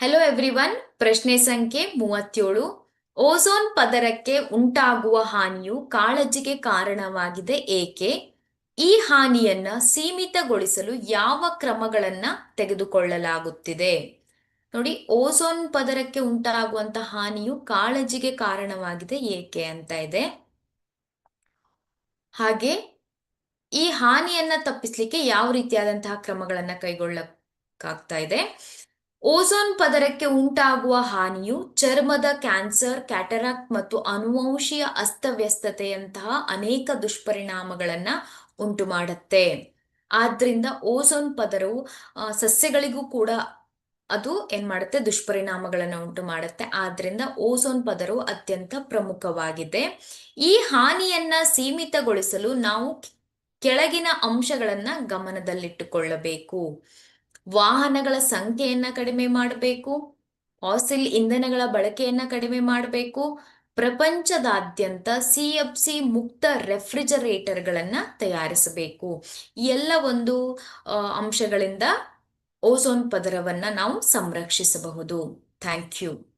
Hello everyone ಪ್ರಶ್ನೆ ಸಂಖ್ಯೆ ಮೂವತ್ತೇಳು. ಓಝೋನ್ ಪದರಕ್ಕೆ ಉಂಟಾಗುವ ಹಾನಿಯು ಕಾಳಜಿಗೆ ಕಾರಣವಾಗಿದೆ ಏಕೆ? ಈ ಹಾನಿಯನ್ನ ಸೀಮಿತಗೊಳಿಸಲು ಯಾವ ಕ್ರಮಗಳನ್ನ ತೆಗೆದುಕೊಳ್ಳಲಾಗುತ್ತಿದೆ? ನೋಡಿ ಓಝೋನ್ ಪದರಕ್ಕೆ ಉಂಟಾಗುವಂತ ಹಾನಿಯು ಕಾಳಜಿಗೆ ಕಾರಣವಾಗಿದೆ ಏಕೆ ಅಂತ ಇದೆ. ಹಾಗೆ, ಈ ಹಾನಿಯನ್ನ ತಪ್ಪಿಸ್ಲಿಕ್ಕೆ ಯಾವ ರೀತಿಯಾದಂತಹ ಕ್ರಮಗಳನ್ನ ಕೈಗೊಳ್ಳಕ್ಕಾಗ್ತಾ ಇದೆ? ಓಝೋನ್ ಪದರಕ್ಕೆ ಉಂಟಾಗುವ ಹಾನಿಯು ಚರ್ಮದ ಕ್ಯಾನ್ಸರ್ ಕ್ಯಾಟರಾಕ್ ಮತ್ತು ಅನುವಂಶೀಯ ಅಸ್ತವ್ಯಸ್ತತೆಯಂತಹ ಅನೇಕ ದುಷ್ಪರಿಣಾಮಗಳನ್ನು ಉಂಟು ಮಾಡುತ್ತೆ ಆದ್ರಿಂದ ಓಝೋನ್ ಪದರವು ಸಸ್ಯಗಳಿಗೂ ಕೂಡ ಅದು ಏನ್ ಮಾಡುತ್ತೆ, ದುಷ್ಪರಿಣಾಮಗಳನ್ನು ಉಂಟು ಮಾಡುತ್ತೆ ಆದ್ರಿಂದ ಓಝೋನ್ ಪದರವು ಅತ್ಯಂತ ಪ್ರಮುಖವಾಗಿದೆ. ಈ ಹಾನಿಯನ್ನ ಸೀಮಿತಗೊಳಿಸಲು ನಾವು ಕೆಳಗಿನ ಅಂಶಗಳನ್ನ ಗಮನದಲ್ಲಿಟ್ಟುಕೊಳ್ಳಬೇಕು. ವಾಹನಗಳ ಸಂಖ್ಯೆಯನ್ನ ಕಡಿಮೆ ಮಾಡಬೇಕು, ಫಾಸಿಲ್ ಇಂಧನಗಳ ಬಳಕೆಯನ್ನ ಕಡಿಮೆ ಮಾಡಬೇಕು, ಪ್ರಪಂಚದಾದ್ಯಂತ ಸಿ ಎಫ್ ಸಿ ಮುಕ್ತ ರೆಫ್ರಿಜರೇಟರ್ಗಳನ್ನ ತಯಾರಿಸಬೇಕು. ಎಲ್ಲ ಒಂದು ಅಂಶಗಳಿಂದ ಓಸೋನ್ ಪದರವನ್ನ ನಾವು ಸಂರಕ್ಷಿಸಬಹುದು. Thank you.